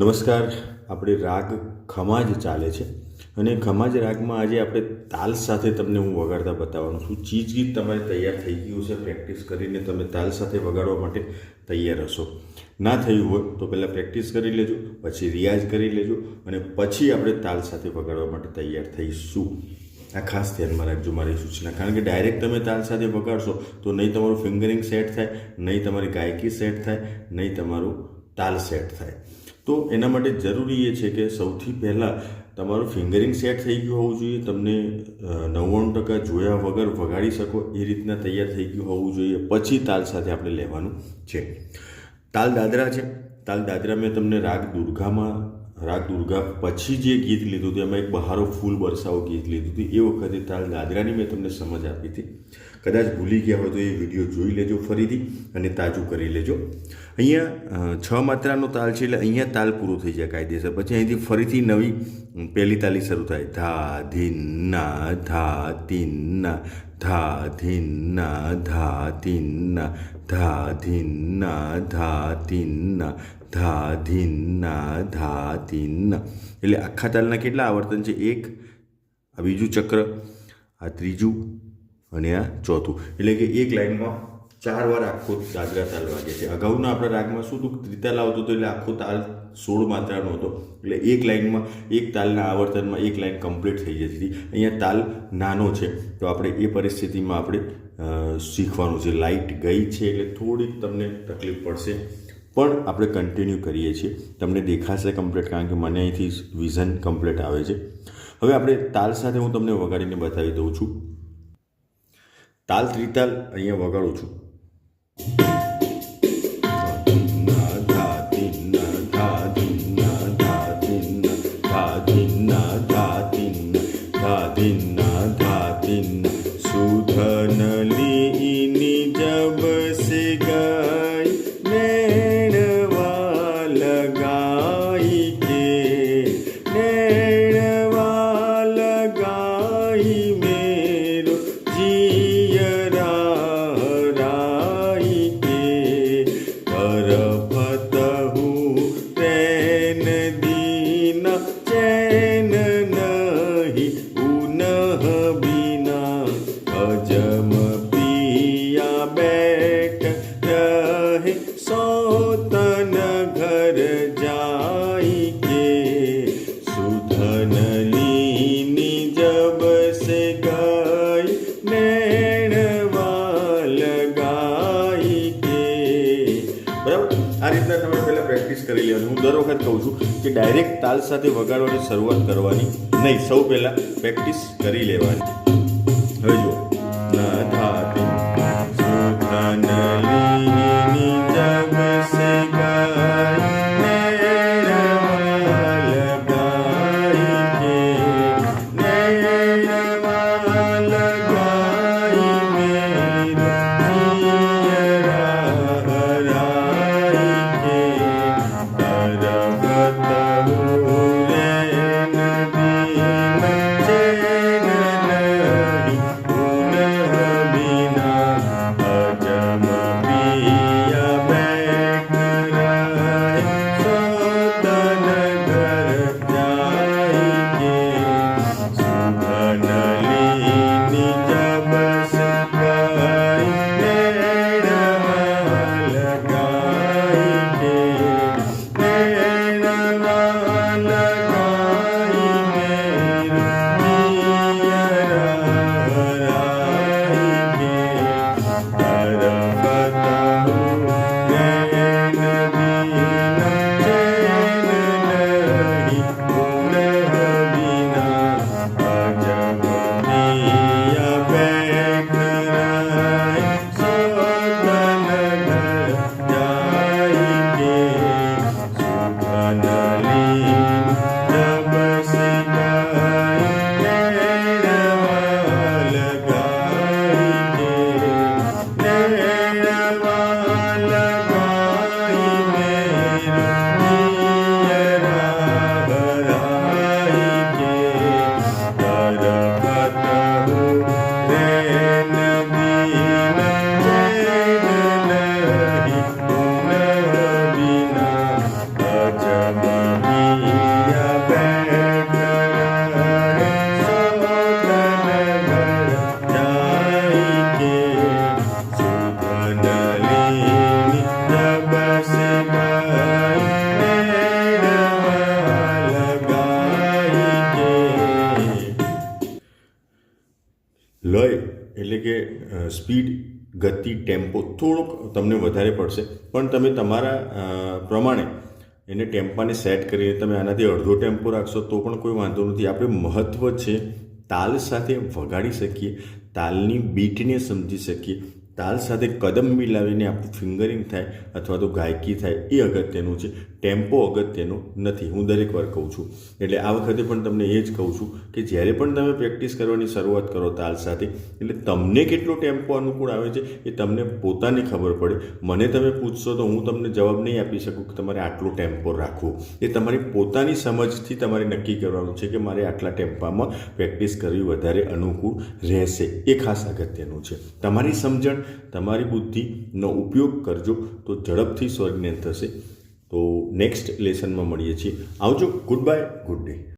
નમસ્કાર. આપણે રાગ ખમાજ ચાલે છે અને ખમાજ રાગમાં આજે આપણે તાલ સાથે તમને હું વગાડતા બતાવવાનું છું. ચીજ ગીત તમારે તૈયાર થઈ ગયું છે પ્રેક્ટિસ કરીને તમે તાલ સાથે વગાડવા માટે તૈયાર હશો. ના થયું હોય તો પહેલાં પ્રેક્ટિસ કરી લેજો, પછી રિયાઝ કરી લેજો અને પછી આપણે તાલ સાથે વગાડવા માટે તૈયાર થઈશું. આ ખાસ ધ્યાનમાં રાખજો મારી સૂચના. કારણ કે ડાયરેક્ટ તમે તાલ સાથે વગાડશો તો નહીં તમારું ફિંગરિંગ સેટ થાય, નહીં તમારી ગાયકી સેટ થાય, નહીં તમારું તાલ સેટ થાય. તો એના માટે જરૂરી એ છે કે સૌથી પહેલાં તમારું ફિંગરિંગ સેટ થઈ ગયું હોવું જોઈએ, તમને નવ્વાણું ટકા જોયા વગર વગાડી શકો એ રીતના તૈયાર થઈ ગયું હોવું જોઈએ. પછી તાલ સાથે આપણે લેવાનું છે. તાલ દાદરા છે. તાલ દાદરા મેં તમને રાગ દુર્ગામાં, રાગ દુર્ગા પછી જે ગીત લીધું હતું, એમાં એક બહારો ફૂલ બરસાવો ગીત લીધું હતું, એ વખતે તાલ દાદરાની મેં તમને સમજ આપી હતી. કદાચ ભૂલી ગયા હોય તો એ વીડિયો જોઈ લેજો ફરીથી અને તાજું કરી લેજો. અહીંયા છ માત્રાનો તાલ છે એટલે અહીંયા તાલ પૂરો થઈ જાય કાયદેસર. પછી અહીંથી ફરીથી નવી પહેલી તાલી શરૂ થાય. ધા, ધીન, ના, ધા, તીન, ના, ધા, ધીન, ના, ધા, તીન, ના, ધા, ધીન, ના, ધા, તીન, ના, ધા, ધીન, ના, ધા, તીન, ના. એટલે આખા તાલના કેટલા આવર્તન છે? એક, આ બીજું ચક્ર, આ ત્રીજું, અને આ ચોથું. એટલે કે એક લાઈનમાં ચાર વાર આખો દાદરા તાલ વાગે છે. અગાઉના આપણા રાગમાં શું હતું? ત્રિતાલ આવતો હતો એટલે આખો તાલ સોળ માત્રાનો હતો. એટલે એક લાઈનમાં એક તાલના આવર્તનમાં એક લાઈન કમ્પ્લીટ થઈ જતી હતી. અહીંયા તાલ નાનો છે. તો આપણે એ પરિસ્થિતિમાં આપણે શીખવાનું છે. લાઇટ ગઈ છે એટલે થોડીક તમને તકલીફ પડશે. પણ આપણે કન્ટિન્યુ કરીએ છીએ. તમને દેખાશે કમ્પ્લીટ કારણ કે મને અહીંથી વિઝન કમ્પ્લીટ આવે છે. હવે આપણે તાલ સાથે હું તમને વગાડીને બતાવી દઉં છું. તાલ, ત્રિતાલ અહીંયા વગાડું છું. you જાઈ કે સુધનલીની જબ સે લગાઈ કે બરાબર આ રીતના તમે પહેલાં પ્રેક્ટિસ કરી લેવાની હું દર વખત કહું છું કે ડાયરેક્ટ તાલ સાથે વગાડવાની શરૂઆત કરવાની નહીં, સૌ પહેલાં પ્રેક્ટિસ કરી લેવાની. હવે જુઓ. અ, સ્પીડ ગતિ ટેમ્પો થોડોક તમને વધારે પડશે. પણ તમે તમારા પ્રમાણે એને ટેમ્પાને સેટ કરીને તમે આનાથી અડધો ટેમ્પો રાખશો તો પણ કોઈ વાંધો નથી. આપણે મહત્ત્વ છે તાલ સાથે વગાડી શકીએ તાલની બીટને સમજી શકીએ. તાલ સાથે કદમ મિલાવીને આપણું ફિંગરિંગ થાય અથવા તો ગાયકી થાય, એ અગત્યનું છે. ટેમ્પો અગત્યનો નથી. હું દરેક વાર કહું છું. એટલે આ વખતે પણ તમને એ જ કહું છું કે જ્યારે પણ તમે પ્રેક્ટિસ કરવાની શરૂઆત કરો તાલ સાથે, એટલે તમને કેટલો ટેમ્પો અનુકૂળ આવે છે એ તમને પોતાને ખબર પડે. મને તમે પૂછશો તો હું તમને જવાબ નહીં આપી શકું કે તમારે આટલો ટેમ્પો રાખવો. એ તમારી પોતાની સમજથી તમારે નક્કી કરવાનું છે કે મારે આટલા ટેમ્પામાં પ્રેક્ટિસ કરવી વધારે અનુકૂળ રહેશે. એ ખાસ અગત્યનું છે. તમારી સમજણ તમારી બુદ્ધિનો ઉપયોગ કરજો તો ઝડપથી સ્વર્ગને થશે. તો નેક્સ્ટ લેસનમાં મળીએ છીએ. આવજો. Good bye good day